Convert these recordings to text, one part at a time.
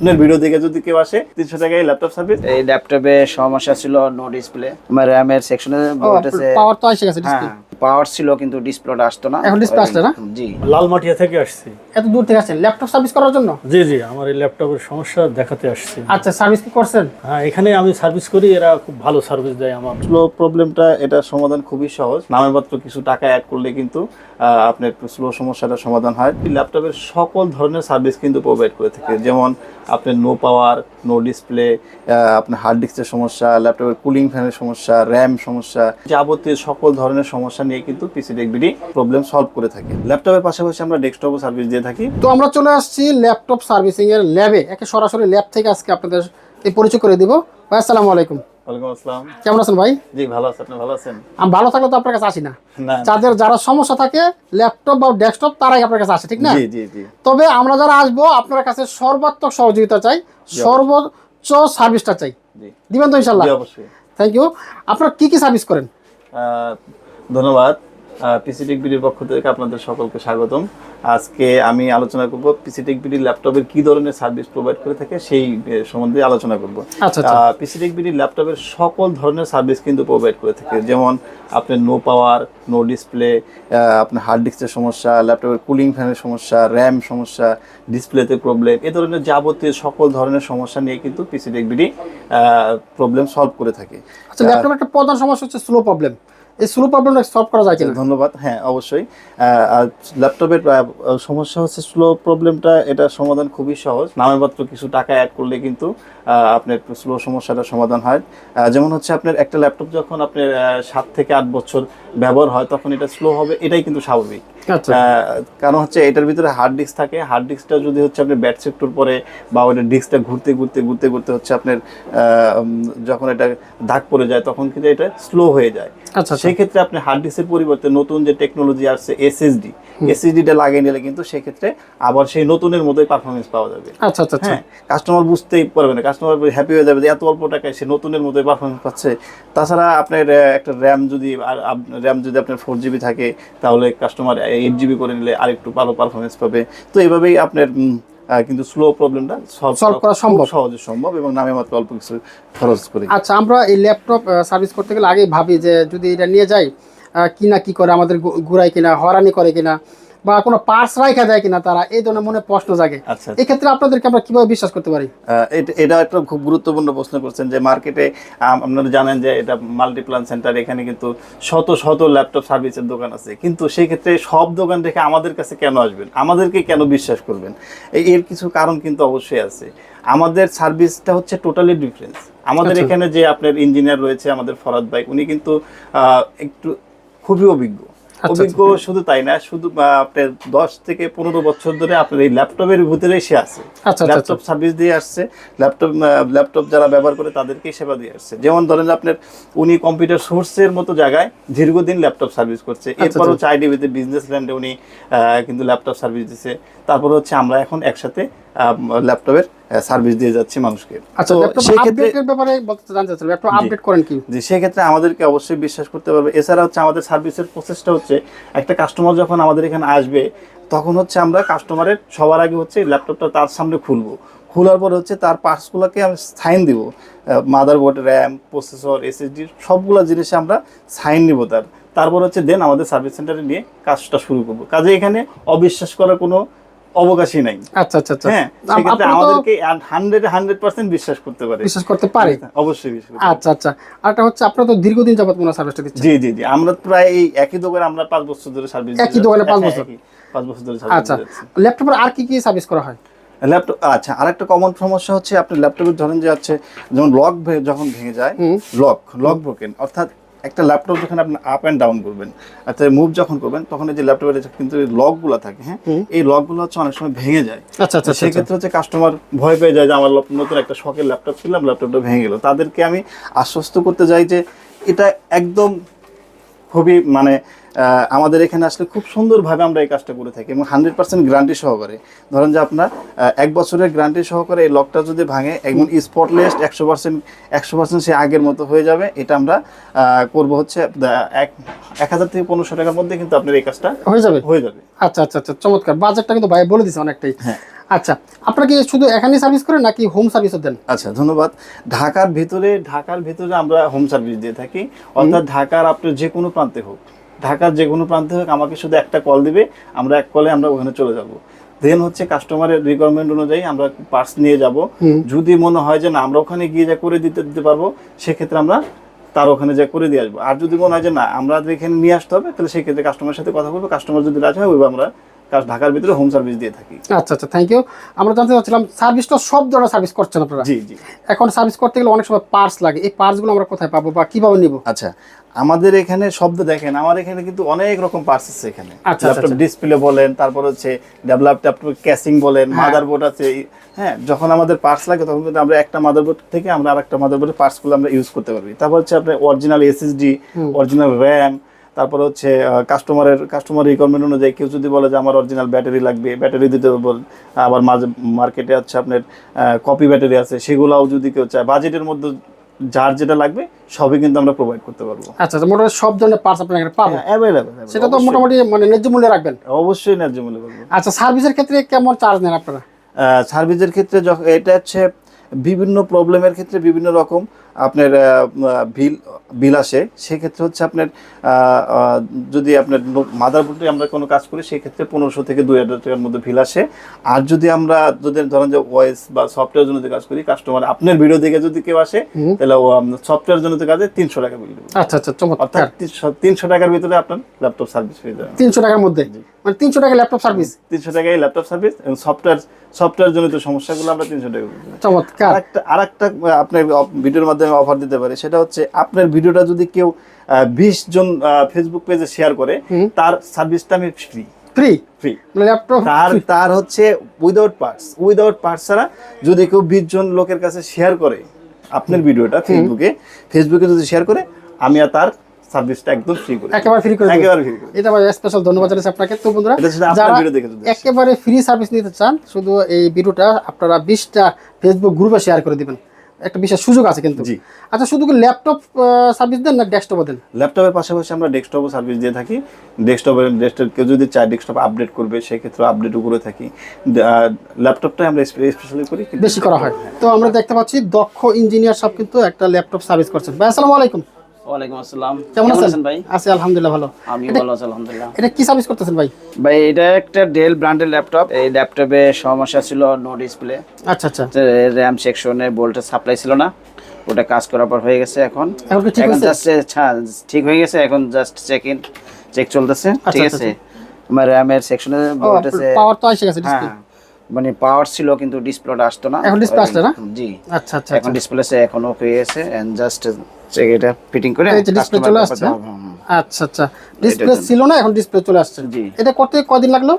আপনার ভিডিও দেখে যদি কেউ আসে তিনশো টাকায় ল্যাপটপ সার্ভিস এই ল্যাপটপে সমস্যা ছিল নো ডিসপ্লে আমার র্যামের সেকশনে পাওয়ার তো এসে গেছে হ্যাঁ পাওয়ার ছিল কিন্তু ডিসপ্লেটা আসতো না। এখন display আসছে না? জি। লালমাটিয়া থেকে আসছি। এত দূর থেকে আসছেন? ল্যাপটপ সার্ভিস করার জন্য? জি জি আমার এই ল্যাপটপের সমস্যা দেখাতে আসছি। আচ্ছা সার্ভিস কি করছেন? হ্যাঁ এখানে আমি সার্ভিস করি এরা খুব ভালো সার্ভিস দেয় আমার। স্লো প্রবলেমটা এটা সমাধান খুবই সহজ। নামে মাত্র কিছু টাকা অ্যাড করলে কিন্তু আহ, আপনার স্লো সমস্যাটা সমাধান হয়। ল্যাপটপের সকল ধরনের সার্ভিস কিন্তু প্রোভাইড করে থাকে। যেমন আপনার নো পাওয়ার নো ডিসপ্লে আপনার হার্ড ডিস্কের সমস্যা ল্যাপটপের কুলিং ফ্যানের সমস্যা র্যাম সমস্যা, যাবতীয় সকল ধরনের সমস্যা নিয়ে কিন্তু পিসি ডেকবিডি প্রবলেম সলভ করে থাকে। ল্যাপটপের পাশাপাশি আমরা ডেস্কটপও সার্ভিস দিয়ে থাকি। তো আমরা চলে আসছি ল্যাপটপ সার্ভিসিং এর ল্যাবে একে সরাসরি ল্যাব থেকে আজকে আপনাদের এই পরিচয় করে দিব। আসসালামু আলাইকুম। ওয়ালাইকুম আসসালাম। কেমন আছেন ভাই? জি ভালো আছেন আপনি ভালো আছেন? আমি ভালো থাকলে তো আপনার কাছে আসি না। যাদের যারা সমস্যা থাকে ল্যাপটপ বা ডেস্কটপ তারাই আপনার কাছে আসে ঠিক না? জি জি জি। তবে আমরা যারা আসব আপনার কাছে সর্বাত্মক সহযোগিতা চাই সর্বোচ্চ সার্ভিসটা চাই। দিবেন তো ইনশাল্লাহ? অবশ্যই। থ্যাংক ইউ আপনারা কি কি সার্ভিস করেন? ধন্যবাদ। পিসিটেক বিডির পক্ষ থেকে আপনাদের সকলকে স্বাগতম। আজকে আমি আলোচনা করব পিসিটেক বিডি ল্যাপটপের কি ধরনের সার্ভিস প্রোভাইড করে থাকে সেই সম্বন্ধে আলোচনা করব। আচ্ছা আচ্ছা। পিসিটেক বিডি ল্যাপটপের সকল ধরনের সার্ভিস কিন্তু প্রোভাইড করে থাকে। যেমন আপনার নো পাওয়ার নো ডিসপ্লে আপনার হার্ড ডিস্কের সমস্যা ল্যাপটপের কুলিং ফ্যানের সমস্যা র্যাম সমস্যা ডিসপ্লেতে প্রবলেম এ ধরনের যাবতীয় সকল ধরনের সমস্যা নিয়ে কিন্তু পিসিটেক বিডি প্রবলেম সলভ করে থাকে। আচ্ছা ল্যাপটপের একটা প্রধান সমস্যা হচ্ছে স্লো প্রবলেম এই স্লো প্রবলেমটা সলভ করা যায় কিনা? ধন্যবাদ। হ্যাঁ অবশ্যই। ল্যাপটপের সমস্যা হচ্ছে স্লো প্রবলেমটা এটা সমাধান খুবই সহজ। নামে মাত্র কিছু টাকা অ্যাড করলে কিন্তু আপনার স্লো সমস্যাটা সমাধান হয়। যেমন হচ্ছে আপনার একটা ল্যাপটপ যখন আপনার সাত থেকে আট বছর ব্যবহার হয় তখন এটা স্লো হবে এটাই কিন্তু স্বাভাবিক। আচ্ছা। কারণ হচ্ছে এটার ভিতরে হার্ড ডিস্ক থাকে। হার্ড ডিস্কটা যদি হচ্ছে আপনার ব্যাট সেক্টর পরে বা ওইটা ডিস্কটা ঘুরতে ঘুরতে ঘুরতে ঘুরতে হচ্ছে আপনার যখন এটা দাগ পড়ে যায় তখন কিন্তু এটা স্লো হয়ে যায়। আচ্ছা সেক্ষেত্রে আপনি হার্ড ডিস্কের পরিবর্তে নতুন যে টেকনোলজি আসছে এসএসডি এসএসডিটা লাগিয়ে নিলে কিন্তু সেক্ষেত্রে আবার সেই নতুনের মতোই পারফরমেন্স পাওয়া যাবে। আচ্ছা আচ্ছা আচ্ছা। হ্যাঁ কাস্টমার বুঝতেই পারবে না। কাস্টমার হ্যাপি হয়ে যাবে যে এত অল্প টাকায় সে নতুনের মতোই পারফরমেন্স পাচ্ছে। তাছাড়া আপনার একটা র্যাম যদি র্যাম যদি আপনার ফোর জিবি থাকে তাহলে কাস্টমার এইট জিবি করে নিলে আরেকটু ভালো পারফরমেন্স পাবে। তো এইভাবেই আপনার কিন্তু স্লো প্রবলেমটা সলভ করা সম্ভব। সহজে সম্ভব এবং নামে মাত্র অল্প কিছু খরচ করে। আচ্ছা আমরা এই ল্যাপটপ সার্ভিস করতে গেলে আগেই ভাবি যে যদি এটা নিয়ে যাই আহ, কি করে আমাদের গু- ঘুরায় কিনা হরানি করে কিনা। বা কোনো পার্স রাখা যায় কিনা তারা এই ধরনের মনে প্রশ্ন জাগে। আচ্ছা এই ক্ষেত্রে আপনাদেরকে আমরা কীভাবে বিশ্বাস করতে পারি? এটা- একটা খুব গুরুত্বপূর্ণ প্রশ্ন করছেন যে মার্কেটে আপনারা জানেন যে এটা মাল্টিপ্লান সেন্টার এখানে কিন্তু শত শত ল্যাপটপ সার্ভিসের দোকান আছে। কিন্তু সেই ক্ষেত্রে সব দোকান থেকে আমাদের কাছে কেন আসবেন? আমাদেরকে কেন বিশ্বাস করবেন? এর কিছু কারণ কিন্তু অবশ্যই আছে। আমাদের সার্ভিসটা হচ্ছে টোটালি ডিফারেন্স আমাদের আচ্ছা। এখানে যে আপনার ইঞ্জিনিয়ার রয়েছে আমাদের ফরাদ ভাই উনি কিন্তু আহ, একটু খুবই অভিজ্ঞ। আচ্ছা, অভিজ্ঞ শুধু তাই না শুধু আপনার দশ থেকে পনেরো বছর ধরে আপনার এই ল্যাপটপের ভিতরে সে আছে। আচ্ছা আচ্ছা আচ্ছা। ল্যাপটপ সার্ভিস দিয়ে আসছে ল্যাপটপ ল্যাপটপ যারা ব্যবহার করে তাদেরকেই সেবা দিয়ে আসছে। যেমন ধরেন আপনার উনি কম্পিউটার সোর্সের মতো জায়গায় দীর্ঘদিন ল্যাপটপ সার্ভিস করছে। আচ্ছা, এরপরও চাইডিবিতে বিজনেস ল্যান্ডে উনি কিন্তু ল্যাপটপ সার্ভিস দিচ্ছে তারপর হচ্ছে আমরা এখন একসাথে ল্যাপটপের সার্ভিস দিয়ে যাচ্ছি মানুষকে। আচ্ছা তো ল্যাপটপ সেই ক্ষেত্রে আপডেটের ব্যাপারে বলতে জানতে চাচ্ছিলাম ল্যাপটপ আপডেট করেন কি? জি সেক্ষেত্রে আমাদেরকে অবশ্যই বিশ্বাস করতে পারবে এছাড়া হচ্ছে আমাদের সার্ভিসের প্রসেসটা হচ্ছে একটা কাস্টমার যখন আমাদের এখানে আসবে তখন হচ্ছে আমরা কাস্টমারের সবার আগে হচ্ছে ল্যাপটপটা তার সামনে খুলবো। খোলার পর হচ্ছে তার পার্টসগুলোকে আমি সাইন দিব। মাদারবোর্ড র্যাম প্রসেসর এসএসডি সবগুলো জিনিসে আমরা সাইন নিব তার। তারপর হচ্ছে দেন আমাদের সার্ভিস সেন্টারে নিয়ে কাজটা শুরু করব। কাজে এখানে অবিশ্বাস করার কোনো অবকাশই নাই। আচ্ছা আচ্ছা আচ্ছা। হ্যাঁ সেক্ষেত্রে আমাদেরকে হান্ড্রেড হান্ড্রেড পার্সেন্ট বিশ্বাস করতে পারে। বিশ্বাস করতে পারে? অবশ্যই বিশ্বাস আচ্ছা আচ্ছা। আরটা হচ্ছে আপনারা তো দীর্ঘদিন যাবত মনে সার্ভিসটা দিচ্ছেন। জি জি জি। আমরা প্রায় এই একই দোকানে আমরা পাঁচ বছর ধরে সার্ভিস একই দোকানে পাঁচ বছর? পাঁচ বছর ধরে সার্ভিস আচ্ছা। ল্যাপটপের আর কি কি সার্ভিস করা হয়? ল্যাপটপ আচ্ছা আরেকটা কমন সমস্যা হচ্ছে আপনি ল্যাপটপের ধরেন যে হচ্ছে যেমন লক যখন ভেঙে যায় লক লক ব্রোকেন অর্থাৎ একটা ল্যাপটপ যখন আপনি আপ অ্যান্ড ডাউন করবেন আচ্ছা মুভ যখন করবেন তখন এই যে ল্যাপটপের যে কিন্তু লকগুলো থাকে হ্যাঁ। এই লকগুলো হচ্ছে অনেক সময় ভেঙে যায়। আচ্ছা আচ্ছা আচ্ছা সেক্ষেত্রে হচ্ছে কাস্টমার ভয় পেয়ে যায় যে আমার নতুন একটা শখের ল্যাপটপ কিনলাম ল্যাপটপটা ভেঙে গেল। তাদেরকে আমি আশ্বস্ত করতে চাই যে এটা একদম খুবই মানে আমাদের এখানে আসলে খুব সুন্দরভাবে আমরা এই কাজটা করে থাকি এবং হান্ড্রেড পার্সেন্ট গ্যারান্টি সহকারে। ধরেন যে আপনার এক বছরের গ্যারান্টি সহকারে এই লকটা যদি ভাঙে একদম স্পটলেস একশো পার্সেন্ট একশো পার্সেন্ট সে আগের মতো হয়ে যাবে এটা আমরা করব হচ্ছে এক এক হাজার থেকে পনেরোশো টাকার মধ্যে কিন্তু আপনার এই কাজটা হয়ে যাবে? হয়ে যাবে। আচ্ছা আচ্ছা আচ্ছা চমৎকার। বাজারটা কিন্তু ভাই বলে দিছে অনেকটাই। হ্যাঁ। আচ্ছা আপনারা কি শুধু এখানেই সার্ভিস করেন নাকি হোম সার্ভিসও দেন? আচ্ছা ধন্যবাদ। ঢাকার ভিতরে ঢাকার ভিতরে আমরা হোম সার্ভিস দিয়ে থাকি। অর্থাৎ ঢাকার আপনার যে কোনো প্রান্তে হোক। ঢাকার যে কোনো প্রান্তে হোক আমাকে শুধু একটা কল দিবে আমরা এক কলে আমরা ওখানে চলে যাব। দেন হচ্ছে কাস্টমারের রিকোয়ারমেন্ট অনুযায়ী আমরা পার্টস নিয়ে যাব। যদি মনে হয় যে না আমরা ওখানে গিয়ে যা করে দিতে দিতে পারব সেক্ষেত্রে আমরা তার ওখানে যা করে দিয়ে আসব। আর যদি মনে হয় যে না আমরা এখানে নিয়ে আসতে হবে তাহলে সেক্ষেত্রে কাস্টমারের সাথে কথা বলব। কাস্টমার যদি রাজি হয় ওইভাবে আমরা ঢাকার ভিতরে হোম সার্ভিস দিয়ে থাকি। আচ্ছা আচ্ছা থ্যাংক ইউ আমরা জানতে চাচ্ছিলাম সার্ভিসটা সব ধরনের সার্ভিস করছেন আপনারা? জি জি। এখন সার্ভিস করতে গেলে অনেক সময় পার্টস লাগে। এই পার্টসগুলো আমরা কোথায় পাবো বা কীভাবে নিব? আচ্ছা আমাদের এখানে শব্দ দেখেন আমার এখানে কিন্তু অনেক রকম পার্টস আছে এখানে। আচ্ছা, ল্যাপটপ আচ্ছা। ডিসপ্লে বলেন তারপর হচ্ছে ডেভেলপ ল্যাপটপ ক্যাসিং বলেন মাদারবোর্ড আছে হ্যাঁ যখন আমাদের পার্টস লাগে তখন কিন্তু আমরা একটা মাদারবোর্ড থেকে আমরা আরেকটা মাদারবোর্ডের পার্টসগুলো আমরা ইউজ করতে পারবি। তারপর হচ্ছে আপনার অরিজিনাল এসএসডি অরিজিনাল র্যাম তারপর হচ্ছে কাস্টমারের কাস্টমার রিকোয়ারমেন্ট অনুযায়ী কেউ যদি বলে যে আমার অরিজিনাল ব্যাটারি লাগবে ব্যাটারি দিতে বল আবার মাঝে মার্কেটে আছে আপনার কপি ব্যাটারি আছে সেগুলাও যদি কেউ চায় বাজেটের মধ্যে যার যেটা লাগবে সবই কিন্তু আমরা প্রোভাইড করতে পারব। আচ্ছা আচ্ছা মোটামুটি সব ধরনের পার্টস আপনার এখানে পাবো অ্যাভেলেবেল সেটা তো মোটামুটি মানে ন্যায্য মূল্যে রাখবেন? অবশ্যই ন্যায্য মূল্যে রাখবেন আচ্ছা সার্ভিসের ক্ষেত্রে কেমন চার্জ নেন আপনারা? সার্ভিসের ক্ষেত্রে এটা হচ্ছে বিভিন্ন প্রবলেমের ক্ষেত্রে বিভিন্ন রকম। আপনার বিল বিল আসে সেক্ষেত্রে হচ্ছে আপনার যদি আপনার মাদারবোর্ডে আমরা কোনো কাজ করি সেক্ষেত্রে পনেরোশো থেকে দুই হাজার টাকার মধ্যে বিল আসে। আর যদি আমরা যদি ধরেন যে ভয়েস বা সফটওয়্যার জন্য কাজ করি কাস্টমার আপনার ভিডিও দেখে যদি কেউ আসে তাহলে সফটওয়্যার জন্য কাজে তিনশো টাকা বিল আচ্ছা আচ্ছা চমৎকার। অর্থাৎ তিনশো টাকার ভিতরে আপনার ল্যাপটপ সার্ভিস পেয়ে যাবেন তিনশো টাকার মধ্যে? মানে তিনশো টাকা ল্যাপটপ সার্ভিস? তিনশো টাকায় ল্যাপটপ সার্ভিস এবং সফটওয়্যার সফটওয়্যার জনিত সমস্যাগুলো আমরা তিনশো টাকা। চমৎকার। আরেকটা আরেকটা আপনার ভিডিওর মাধ্যমে অফার দিতে পারি। সেটা হচ্ছে আপনার ভিডিওটা যদি কেউ বিশ জন ফেসবুক পেজে শেয়ার করে তার সার্ভিসটা আমি ফ্রি ফ্রি ফ্রি ল্যাপটপ তার তার হচ্ছে উইদাউট পার্টস উইদাউট পার্টস ছাড়া যদি কেউ বিশ জন লোকের কাছে শেয়ার করে আপনার ভিডিওটা ফেসবুকে ফেসবুকে যদি শেয়ার করে আমি আর তার সার্ভিসটা একদম ফ্রি করে একেবারে ফ্রি করে দিবেন। একেবারে ফ্রি করে এটা ভাই স্পেশাল ধন্যবাদ জানাচ্ছি আপনাকে। তো বন্ধুরা এটা শুধু আপনার যারা ভিডিও দেখে একেবারে ফ্রি সার্ভিস নিতে চান শুধু এই ভিডিওটা আপনারা বিশটা ফেসবুক গ্রুপে শেয়ার করে দিবেন। একটা বিশেষ সুযোগ আছে কিন্তু। জি। আচ্ছা শুধু কি ল্যাপটপ সার্ভিস দেন না ডেস্কটপও দেন? ল্যাপটপের পাশাপাশি আমরা ডেস্কটপও সার্ভিস দিয়ে থাকি। ডেস্কটপের ডেস্কটপ কেউ যদি চায় ডেস্কটপ আপডেট করবে সেক্ষেত্রে আপডেটও করে থাকি। ল্যাপটপটাই আমরা স্পেশালি করি বেশি করা হয়। তো আমরা দেখতে পাচ্ছি দক্ষ ইঞ্জিনিয়ার সব কিন্তু একটা ল্যাপটপ সার্ভিস করছেন। ভাই আসসালামু আলাইকুম। ওয়ালাইকুম আসসালাম। কেমন আছেন? ভাই? আছি আলহামদুলিল্লাহ ভালো। আমি ভালো আছি আলহামদুলিল্লাহ। এটা কি সার্ভিস করতেছেন ভাই? ভাই এটা একটা ডেল ব্র্যান্ডের ল্যাপটপ এই ল্যাপটপে সমস্যা ছিল নো ডিসপ্লে আচ্ছা আচ্ছা। র্যাম সেকশনে ভোল্টেজ সাপ্লাই ছিল না। ওটা কাজ করার পর হয়ে গেছে এখন। এখন ঠিক জাস্ট ঠিক হয়ে গেছে। এখন জাস্ট চেক ইন চেক চলতেছে। আচ্ছা, ঠিক আচ্ছা, আছে? আমার র্যামের সেকশনে ও পাওয়ার তো এসে গেছে হ্যাঁ ডিসপ্লে মানে পাওয়ার ছিল কিন্তু ডিসপ্লেটা আসতো না। এখন display আসছে না? জি। আচ্ছা আচ্ছা এখন ডিসপ্লে এখন ওকে এন্ড জাস্ট এটা ফিটিং করে যে চলে আসছে? আচ্ছা আচ্ছা। ডিসপ্লে ছিল না এখন ডিসপ্লে চলে আসছে। জি। এটা করতে কদিন লাগল?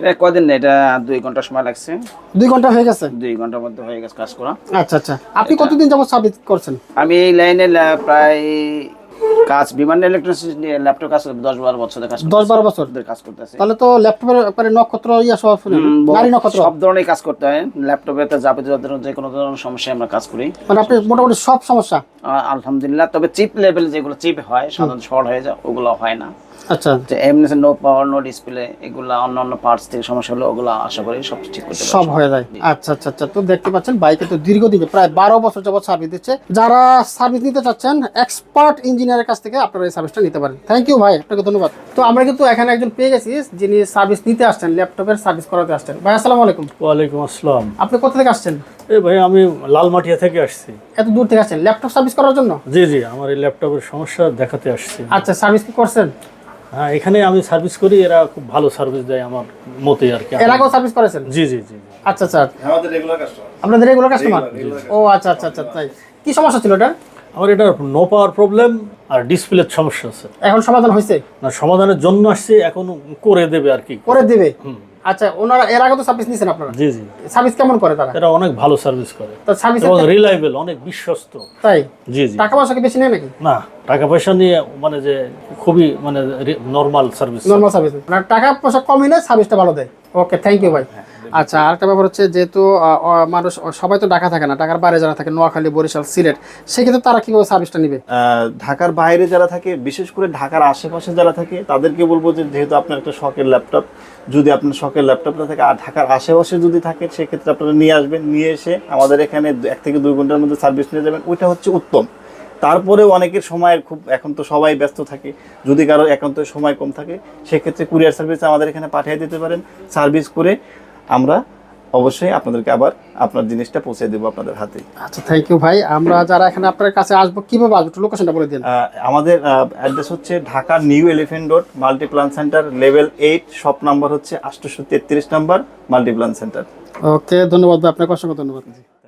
এটা কদিন না এটা দুই ঘণ্টা সময় লাগছে। দুই ঘণ্টা হয়ে গেছে? দুই ঘণ্টার মধ্যে হয়ে গেছে কাজ করা। আচ্ছা আচ্ছা। আপনি কতদিন যাবত সার্ভিস করছেন? আমি এই লাইনে প্রায় কাজ বিমান ইলেকট্রনিক্স ল্যাপটপ কাজ দশ বারো বছর কাজ দশ বারো বছর? ধরে কাজ করতেছে। তাহলে তো ল্যাপটপের পরে নক্ষত্র ইয়া সব গাড়ি নক্ষত্র? সব ধরনের কাজ করতে হয়। ল্যাপটপে তো যাবতীয় ধরনের যে কোনো ধরনের সমস্যায় আমরা কাজ করি। মানে আপনি মোটামুটি সব সমস্যা? আলহামদুলিল্লাহ তবে চিপ লেভেল যেগুলো চিপ হয় সাধারণ শর্ট হয়ে যায় ওগুলো হয় না। আচ্ছা। যে এমনি নো পাওয়ার নো ডিসপ্লে এগুলো অন্য অন্য পার্টস থেকে সমস্যা হলো ওগুলো আশা করি সব ঠিক করতে সব হয়ে যায়। আচ্ছা আচ্ছা আচ্ছা। তো দেখতে পাচ্ছেন বাইকে তো দীর্ঘদিন প্রায় বারো বছর যাবত সার্ভিস দিচ্ছে। যারা সার্ভিস নিতে চাচ্ছেন এক্সপার্ট ইঞ্জিনিয়ারের কাছ থেকে আপনারা এই সার্ভিসটা নিতে পারেন। থ্যাংক ইউ ভাই আপনাকে ধন্যবাদ। তো আমরা কিন্তু এখানে একজন পেয়ে গেছি যিনি সার্ভিস নিতে আসছেন ল্যাপটপের সার্ভিস করাতে আসছেন। ভাই আসসালামু আলাইকুম। ওয়ালাইকুম আসসালাম। আপনি কোথা থেকে আসছেন? এ ভাই আমি লালমাটিয়া থেকে আসছি। এত দূর থেকে আসছেন ল্যাপটপ সার্ভিস করার জন্য? জি জি আমার এই ল্যাপটপের সমস্যা দেখাতে আসছি। আচ্ছা সার্ভিস কি করছেন? হ্যাঁ এখানে আমি সার্ভিস করি এরা খুব ভালো সার্ভিস দেয় আমার মতে আর কি। এর আগেও সার্ভিস করেছেন? জি জি জি। আচ্ছা আচ্ছা। আমাদের রেগুলার কাস্টমার আপনাদের রেগুলার কাস্টমার ও আচ্ছা আচ্ছা আচ্ছা তাই। কি সমস্যা ছিল এটা আমার এটা নো পাওয়ার প্রবলেম আর ডিসপ্লের সমস্যা আছে। এখন সমাধান হয়েছে? না সমাধানের জন্য আসছে এখন করে দেবে আর কি। করে দিবে? আচ্ছা ওনারা এর আগে তো সার্ভিস নিছেন আপনারা? জি জি। সার্ভিস কেমন করে তারা? এরা অনেক ভালো সার্ভিস করে। তো সার্ভিস এবং রিলায়েবল অনেক বিশ্বস্ত। তাই? জি জি। টাকা পয়সা কি বেশি নেয় নাকি? না টাকা পয়সা নিয়ে মানে যে খুবই মানে নর্মাল সার্ভিস নর্মাল সার্ভিস মানে টাকা পয়সা কমই নেয় সার্ভিসটা ভালো দেয়। ওকে থ্যাংক ইউ ভাই আচ্ছা আরেকটা ব্যাপার হচ্ছে যেহেতু মানুষ সবাই তো ঢাকা থাকে না, ঢাকার বাইরে যারা থাকে, নোয়াখালী, বরিশাল, সিলেট, সেক্ষেত্রে তারা কীভাবে সার্ভিসটা নিবে? ঢাকার বাইরে যারা থাকে, বিশেষ করে ঢাকার আশেপাশে যারা থাকে, তাদেরকে বলব যে যেহেতু আপনার একটা শখের ল্যাপটপ যদি আপনার শখের ল্যাপটপটা থাকে, আর ঢাকার আশেপাশে যদি থাকে, সেক্ষেত্রে আপনারা নিয়ে আসবেন, নিয়ে এসে আমাদের এখানে এক থেকে দুই ঘণ্টার মধ্যে সার্ভিস নিয়ে যাবেন, ওইটা হচ্ছে উত্তম। তারপরেও অনেকের সময়ের খুব, এখন তো সবাই ব্যস্ত থাকে, যদি কারও একান্ত সময় কম থাকে, সেক্ষেত্রে কুরিয়ার সার্ভিস আমাদের এখানে পাঠিয়ে দিতে পারেন। সার্ভিস করে আমরা অবশ্যই আপনাদেরকে আবার আপনার জিনিসটা পৌঁছে দেবো আপনাদের হাতে। আচ্ছা থ্যাংক ইউ ভাই। আমরা যারা এখানে আপনার কাছে আসব কীভাবে আসব? একটু লোকেশনটা বলে দিন। আমাদের অ্যাড্রেস হচ্ছে Dhaka new elephant road Multiplan centre level eight shop number হচ্ছে আটশোশো তেত্রিশ নাম্বার মাল্টিপ্লান সেন্টার। ওকে ধন্যবাদ ভাই আপনাকে অসংখ্য ধন্যবাদ।